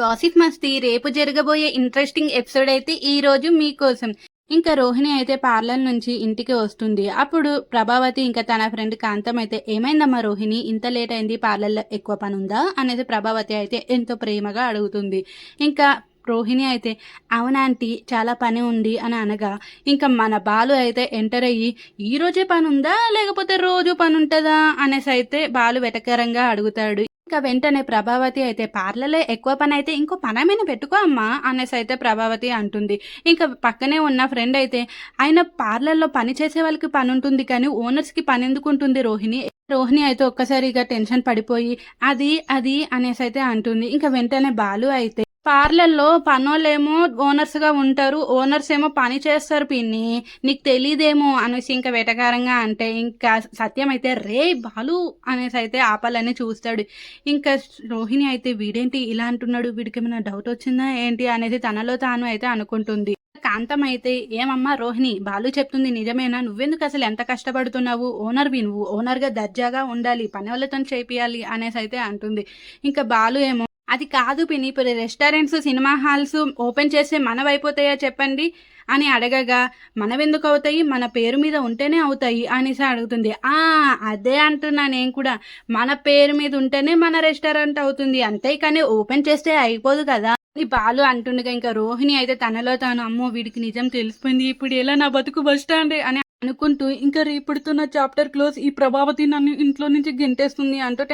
Gossip మస్తీ రేపు జరగబోయే interesting episode అయితే ఈ రోజు మీకోసం. ఇంకా రోహిణి అయితే పార్లర్ నుంచి ఇంటికి వస్తుంది. అప్పుడు ప్రభావతి ఇంకా తన ఫ్రెండ్ కాంతం అయితే ఏమైందమ్మా రోహిణి ఇంత లేట్ అయింది పార్లర్లో ఎక్కువ పని ఉందా అనేది ప్రభావతి అయితే ఎంతో ప్రేమగా అడుగుతుంది. ఇంకా రోహిణి అయితే అవునాంటీ చాలా పని ఉంది అని అనగా ఇంకా మన బాలు అయితే ఎంటర్ అయ్యి ఈ రోజే పని ఉందా లేకపోతే రోజు పని ఉంటుందా అనేసి అయితే బాలు వెటకరంగా అడుగుతాడు. ఇంకా వెంటనే ప్రభావతి అయితే పార్లర్లో ఎక్కువ పని అయితే ఇంకో పనమైన పెట్టుకో అమ్మా అనేసి అయితే ప్రభావతి అంటుంది. ఇంకా పక్కనే ఉన్న ఫ్రెండ్ అయితే ఆయన పార్లర్లో పని చేసే వాళ్ళకి పని ఉంటుంది కానీ ఓనర్స్కి పని ఎందుకు ఉంటుంది రోహిణి? రోహిణి అయితే ఒక్కసారిగా టెన్షన్ పడిపోయి అది అది అనేసి అయితే అంటుంది. ఇంకా వెంటనే బాలు అయితే పార్లర్లో పనోళ్ళేమో ఓనర్స్గా ఉంటారు ఓనర్స్ ఏమో పని చేస్తారు పిన్ని. నీకు తెలియదేమో అనేసి ఇంకా వెటకారంగా అంటే ఇంకా సత్యం అయితే రే బాలు అనేసి అయితే ఆపాలని చూస్తాడు. ఇంకా రోహిణి అయితే వీడేంటి ఇలా అంటున్నాడు? వీడికి ఏమైనా డౌట్ వచ్చిందా ఏంటి అనేది తనలో తాను అయితే అనుకుంటుంది. కాంతం అయితే ఏమమ్మా రోహిణి బాలు చెప్తుంది నిజమేనా? నువ్వెందుకు అసలు ఎంత కష్టపడుతున్నావు? ఓనర్వి నువ్వు ఓనర్గా దర్జాగా ఉండాలి పని వాళ్ళతో చేపియాలి అనేసి అయితే అంటుంది. ఇంకా బాలు ఏమో అది కాదు పిని ఇప్పుడు రెస్టారెంట్స్ సినిమా హాల్స్ ఓపెన్ చేస్తే మనవైపోతాయా చెప్పండి? అని అడగగా మనవెందుకు అవుతాయి? మన పేరు మీద ఉంటేనే అవుతాయి అనేసి అడుగుతుంది. ఆ అదే అంటున్నా నేను కూడా. మన పేరు మీద ఉంటేనే మన రెస్టారెంట్ అవుతుంది. అంతే కానీ ఓపెన్ చేస్తే అయిపోదు కదా. అని బాలు అంటుండగా ఇంకా రోహిణి అయితే తనలో తాను అమ్మో వీడికి నిజం తెలిసిపోయింది. ఇప్పుడు ఎలా నా బతుకు బస్టాండ్ అని అనుకుంటూ ఇంకా రేపడుతున్న చాప్టర్ క్లోజ్ ఈ ప్రభావతి నన్ను ఇంట్లో నుంచి గెంటేస్తుంది అంటూ